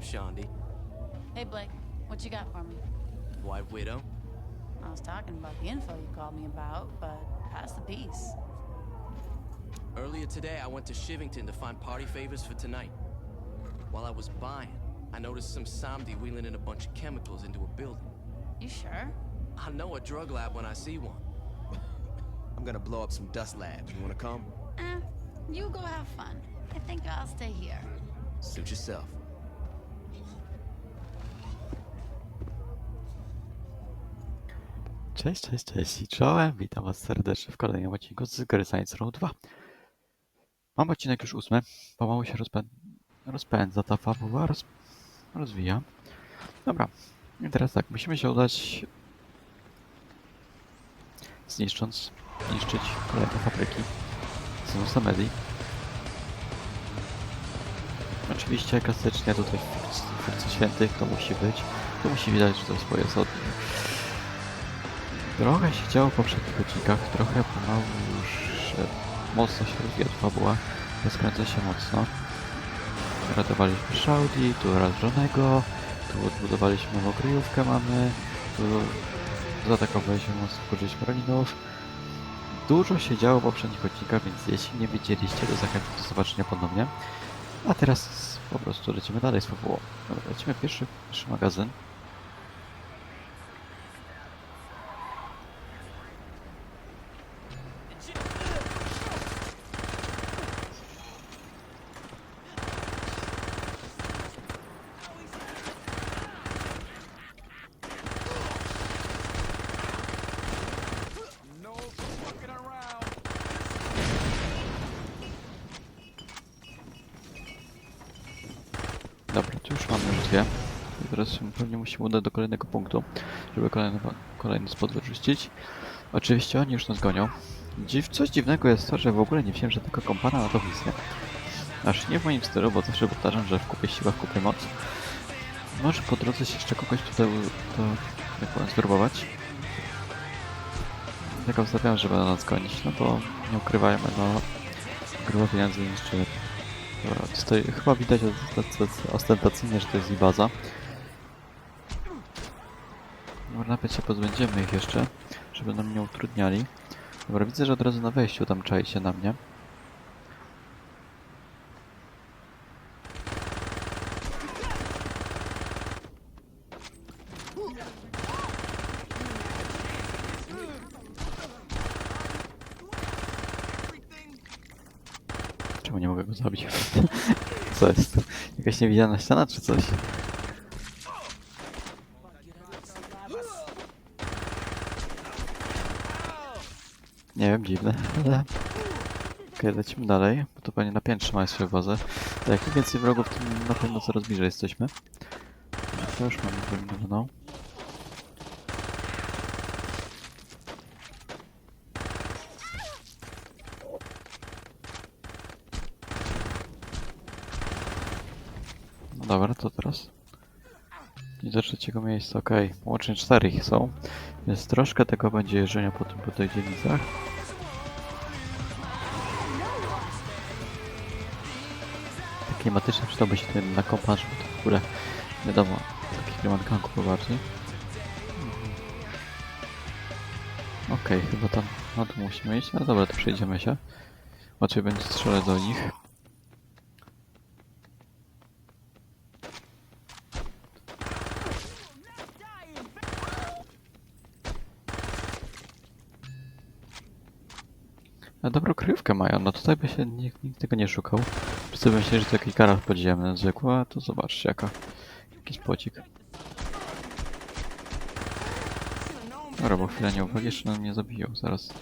up, Shondi? Hey Blake, what you got for me? White Widow? I was talking about the info you called me about, but pass the peace. Earlier today, I went to Shivington to find party favors for tonight. While I was buying, I noticed some Samdi wheeling in a bunch of chemicals into a building. You sure? I know a drug lab when I see one. I'm gonna blow up some dust labs. You wanna come? Eh, you go have fun. I think I'll stay here. Suit yourself. Cześć, cześć, cześć i czołem. Witam Was serdecznie w kolejnym odcinku z gry Saints Row 2. Mam odcinek już ósmy. Pomału się rozpę... rozpędza ta fabuła, roz... rozwija. Dobra. I teraz tak, musimy się udać zniszcząc, niszczyć kolejne fabryki z Musa Medi. Oczywiście klasycznie tutaj w Świętych to musi być. Tu musi widać, że to jest pojazdownik. Trochę się działo w poprzednich odcinkach, trochę pomału już e, mocno się rozwija fabuła, rozkręca się mocno. Ratowaliśmy Shaudi, tu rażonego, tu odbudowaliśmy nową kryjówkę mamy, tu zaatakowaliśmy mocno użyliśmy Roninów. Dużo się działo w poprzednich odcinkach, więc jeśli nie widzieliście, to zachęcam do zobaczenia ponownie. A teraz po prostu lecimy dalej z fabułą. Lecimy pierwszy, pierwszy magazyn. No fucking around. Dobra, tu już mamy już I teraz pewnie musimy udać do kolejnego punktu, żeby kolejny, kolejny spot wyczyścić. Oczywiście oni już nas gonią. Dziw, coś dziwnego jest to, że w ogóle nie wziąłem żadnego kompana na tą misję. Aż nie w moim stylu, bo zawsze powtarzam, że w kupie siła, w kupie moc. Może po drodze się jeszcze kogoś tutaj, to, jak powiem, zwerbować. Tak obstawiam, że będą nas gonić, no bo nie ukrywajmy, no grubo pieniędzy niszczy Dobra, tutaj chyba widać ostentac- ostentacyjnie, że to jest ich baza. Dobra, się pozbędziemy ich jeszcze, żeby nam nie utrudniali. Dobra, widzę, że od razu na wejściu tam czai się na mnie. Czemu nie mogę go zabić? Co jest? Jakaś niewidzialna ściana czy coś? Nie wiem, dziwne, ale... Okej, lecimy dalej, bo to pewnie na piętrze mają swoją bazę. Tak, im więcej wrogów, tym na pewno coraz bliżej jesteśmy. To już mamy wyeliminowaną. No dobra, to teraz. Do trzeciego miejsca, okej. Łącznie cztery ich są, więc troszkę tego będzie jeżdżenia po, tych dzielnicach. Tak klimatycznie przydałby się ten na kompa, żeby to w ogóle, wiadomo, taki klimat ganku bardziej. Mhm. Okej, chyba tam na dół musimy iść, ale dobra, to przejdziemy się. Łatwiej będzie strzelać do nich. A dobrą kryjówkę mają, no tutaj by się nikt, nikt tego nie szukał. Wszyscy myśleli, że to jakiś garaż podziemny zwykły, a to zobaczcie jaka. Jakiś pocik. Dobra, bo chwilę nie uwagi, jeszcze nam nie zabiją, zaraz.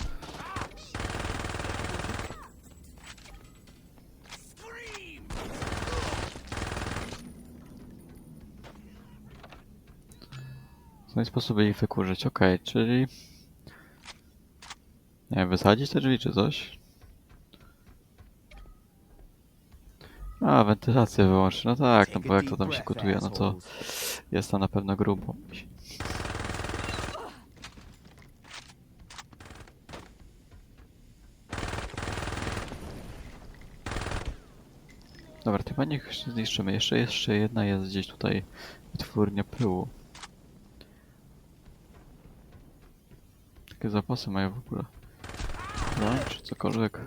W ten sposób by ich wykurzyć, okej, czyli... Nie wysadzić te drzwi czy coś? A, wentylację wyłączy. No tak, no bo jak to tam się gotuje, no to jest to na pewno grubo. Dobra, chyba niech zniszczymy. Jeszcze, jeszcze jedna jest gdzieś tutaj wytwórnia pyłu. Takie zapasy mają w ogóle. No, czy cokolwiek.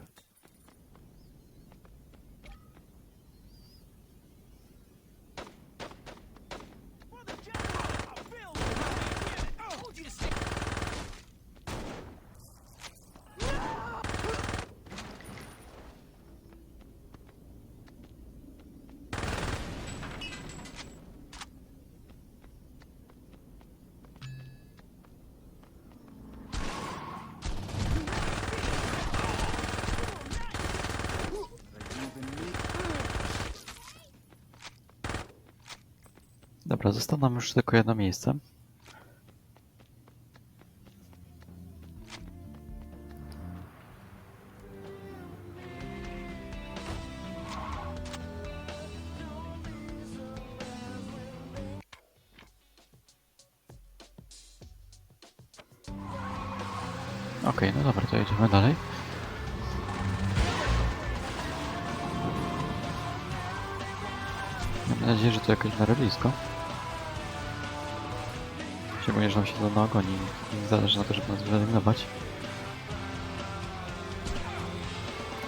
Dobra, zostało nam już tylko jedno miejsce. Się to naogoni. Nie zależy na to, żeby nas wyeliminować.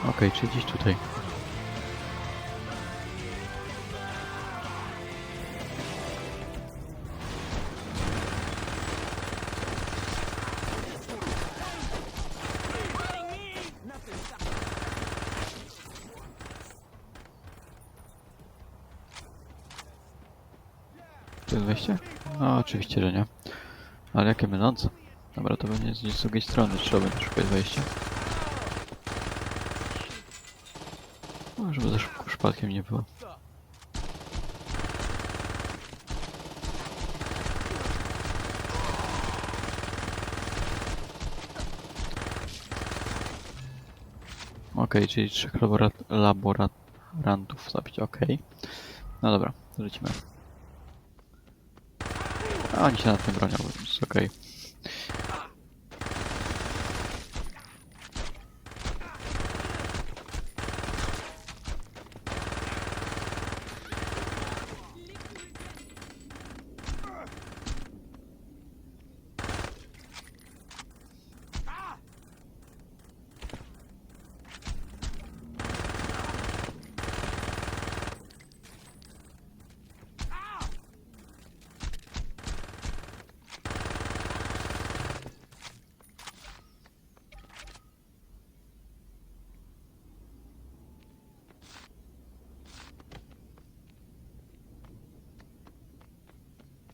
Okej, czyli gdzieś tutaj. To? No, oczywiście, że nie. Ale jakie mylące. Dobra, to będzie z drugiej strony, trzeba będzie szukać wejścia. No, żeby za szybko nie było. Okej, czyli trzech laborat laborantów zabić, okej. No dobra, lecimy. A oni się nad tym bronią, więc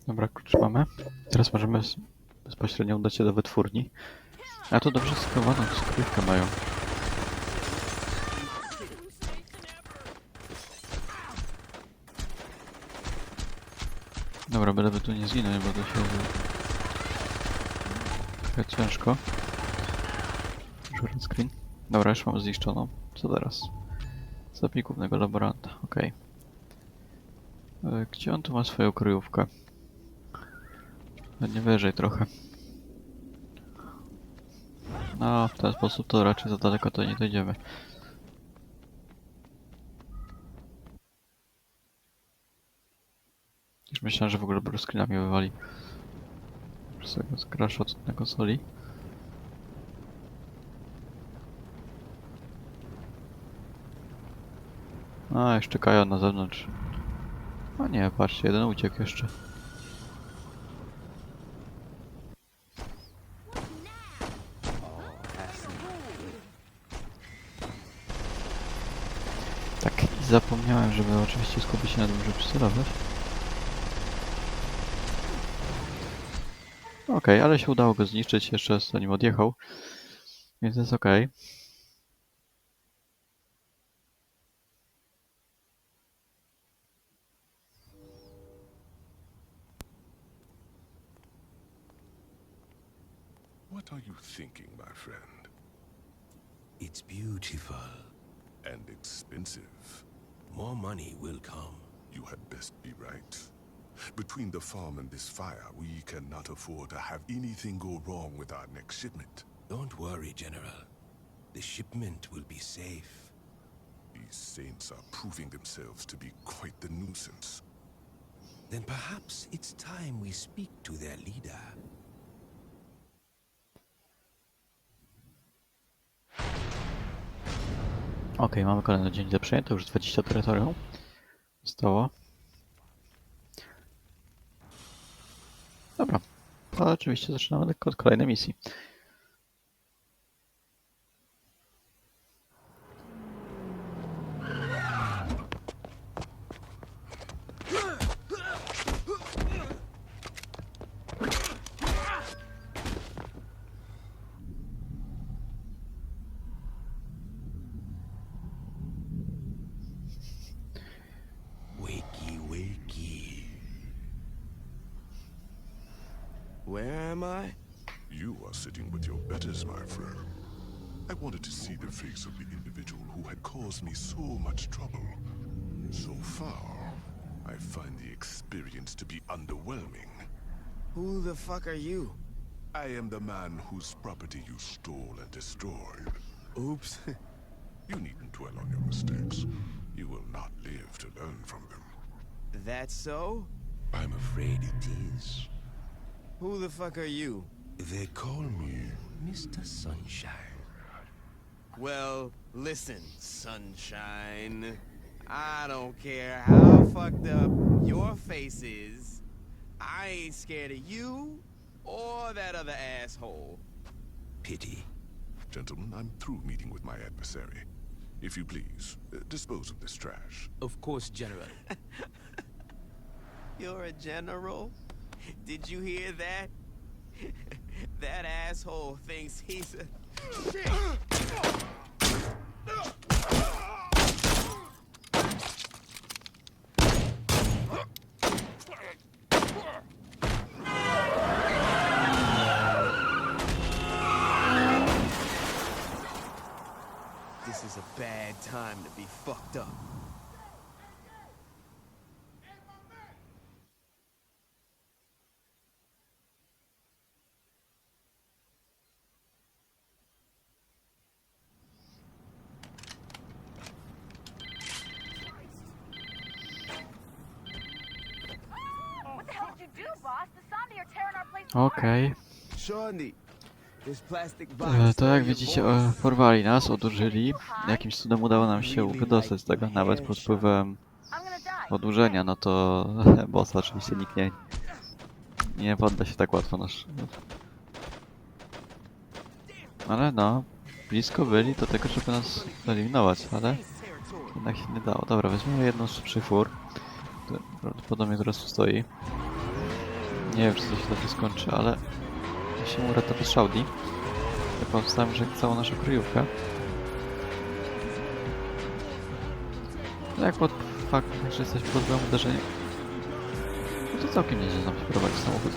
Dobra, klucz mamy. Teraz możemy bezpośrednio udać się do wytwórni. A tu dobrze skrywaną skrywkę mają. Dobra, byleby tu nie zginąć, bo to się... Trochę ciężko. Żurny screen. Dobra, już mam zniszczoną. Co teraz? Zabij głównego laboranta, okej. E, Gdzie on tu ma swoją kryjówkę? Nie wyżej trochę. No, w ten sposób to raczej za daleko to nie dojdziemy. Już myślałem, że w ogóle mnie wywali. Przez tego skrasza od na konsoli. A, jeszcze Kajo na zewnątrz. O nie, patrzcie, jeden uciekł jeszcze. Tak, i zapomniałem, żeby oczywiście skupić się na tym, żeby przycelować. Okej, ale się udało go zniszczyć jeszcze zanim odjechał. Więc jest okej. What are you thinking, my friend? It's beautiful. And expensive. More money will come. You had best be right. Between the farm and this fire, we cannot afford to have anything go wrong with our next shipment. Don't worry, General. The shipment will be safe. These saints are proving themselves to be quite the nuisance. Then perhaps it's time we speak to their leader. Ok, mamy kolejny dzień do przejęcia, już 20 terytorium zostało. Dobra, to oczywiście zaczynamy lekko od kolejnej misji. Far, I find the experience to be underwhelming. Who the fuck are you? I am the man whose property you stole and destroyed. Oops. You needn't dwell on your mistakes. You will not live to learn from them. That's so? I'm afraid it is. Who the fuck are you? They call me Mr. Sunshine. Well, listen, sunshine. I don't care how fucked up your face is. I ain't scared of you or that other asshole. Pity. Gentlemen, I'm through meeting with my adversary. If you please, uh, dispose of this trash. Of course, General. You're a general? Did you hear that? that asshole thinks he's a. Shit! Okej, plastic e, to jak widzicie e, porwali nas, odurzyli. Jakimś cudem udało nam się wydostać z tego, nawet pod wpływem odurzenia, no to bossa oczywiście nikt nie, nie podda się tak łatwo nasz. Ale no, blisko byli do tego, żeby nas eliminować, ale jednak się nie dało. Dobra, weźmiemy jedną z szybszych fur, która prawdopodobnie teraz tu stoi. Nie wiem, czy to się dobrze skończy, ale musimy uratować Shaudi. Ja powstałem, że całą naszą kryjówkę. No jak pod faktem, że jesteśmy pod wpływem uderzenia, no to całkiem nieźle nam się prowadzi samochód.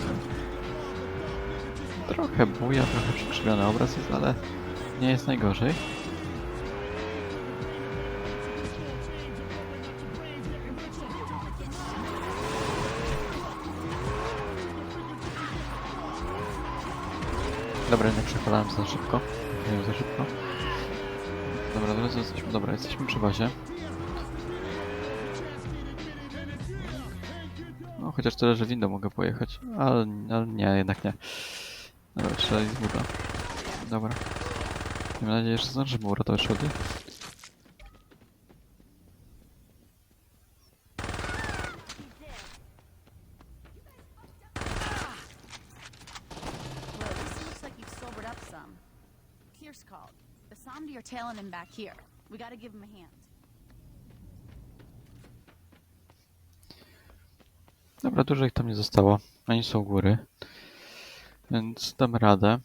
Trochę buja, trochę przekrzywiony obraz jest, ale nie jest najgorzej. Dobra, nie przechwalałem za szybko. Nie za szybko. Dobra, drodzy, jesteśmy, dobra, jesteśmy przy bazie. No, chociaż tyle, że windą mogę pojechać. Ale, ale nie, jednak nie. Dobra, trzeba iść z buta. Dobra. Mam nadzieję, że zdążymy uratować Shody. Here. We gotta give him a hand. Dobra, dużo ich tam nie zostało. Oni są u góry. Więc damy radę.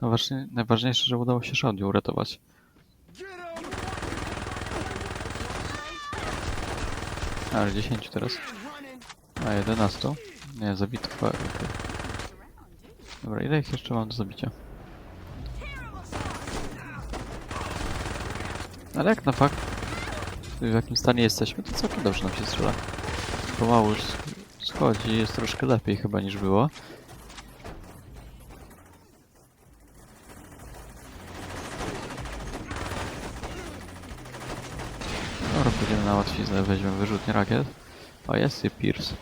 Najważniej, najważniejsze, że udało się Shody uratować. Ale 10 teraz. A 11. Nie, zabity. Okej. Dobra, ile ich jeszcze mam do zabicia? Ale jak na fakt, w jakim stanie jesteśmy, to całkiem dobrze nam się strzela. Pomału już schodzi, jest troszkę lepiej chyba niż było. Dobra, pójdziemy na łatwiznę, weźmiemy wyrzutnie rakiet. O, jest i Pierce.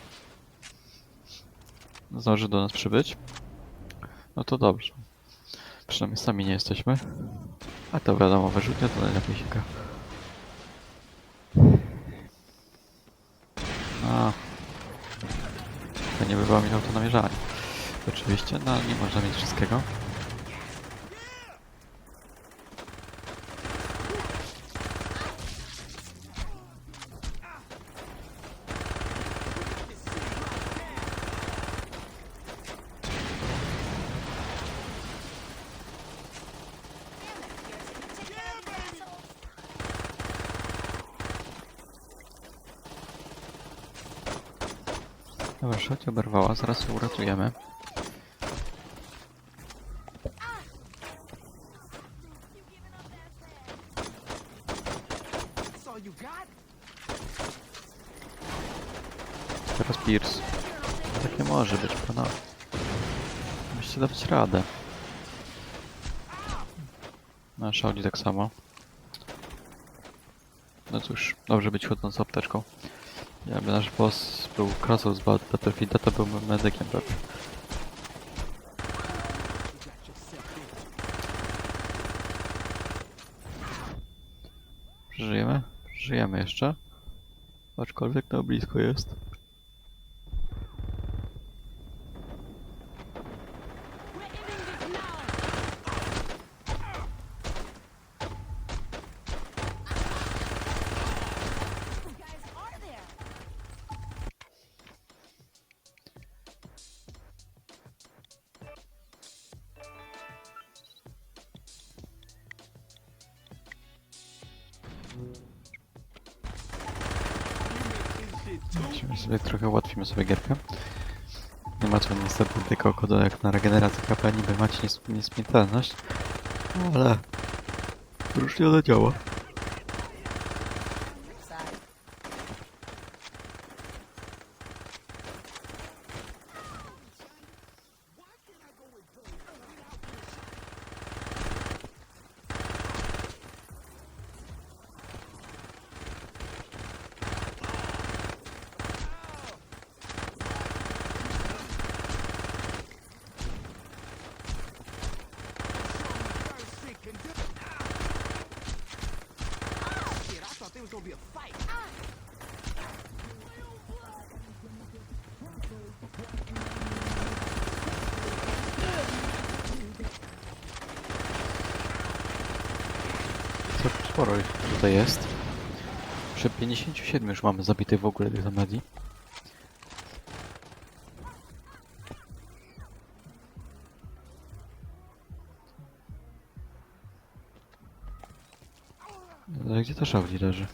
Zdąży do nas przybyć. No to dobrze. Przynajmniej sami nie jesteśmy. A to wiadomo, wyrzutnie to najlepiej się. A. To nie by było minął to namierzanie. Oczywiście, no ale nie można mieć wszystkiego. Dobra, szoć oberwała, zaraz ją uratujemy. Teraz Pierce. Tak nie może być, panowie. Musicie dawać radę. No, Shaoli tak samo. No cóż, dobrze być chodzącą apteczką. Jakby nasz boss był krasą z Bat- Battlefielda, to byłbym medykiem pewnie. Żyjemy? Żyjemy jeszcze. Aczkolwiek na blisko jest. Musimy sobie trochę ułatwimy sobie gierkę. Nie ma co niestety tylko kodu jak na regenerację KP, niby macie nies- nieśmiertelność. Ale... Różnie ona działa. Side. Shit, I thought there was gonna be a fight. Co sporo ich tutaj jest. Przy 57 już mamy zabitych w ogóle tych medii. Ale gdzie ta Shaoli leży?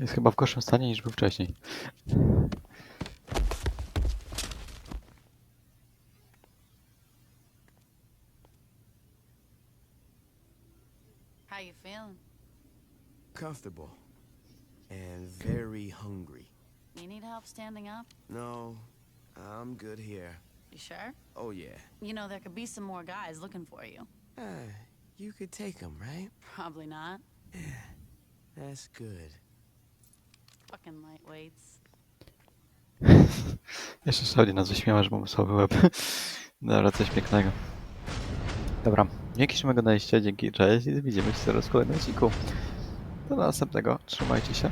Jest chyba w gorszym stanie niż był wcześniej. How you feeling? Comfortable. And very hungry. You need help standing up? No, I'm good here. You sure? Oh, yeah. You know, there could be some more guys looking for you. Uh, you could take them, right? Probably not. That's good. Fucking lightweights. Jeszcze Saudi nas wyśmiała, że mamy słaby łeb. Dobra, coś pięknego. Dobra, dzięki, że oglądaliście, dzięki, cześć i widzimy się zaraz w kolejnym odcinku. Do następnego, trzymajcie się.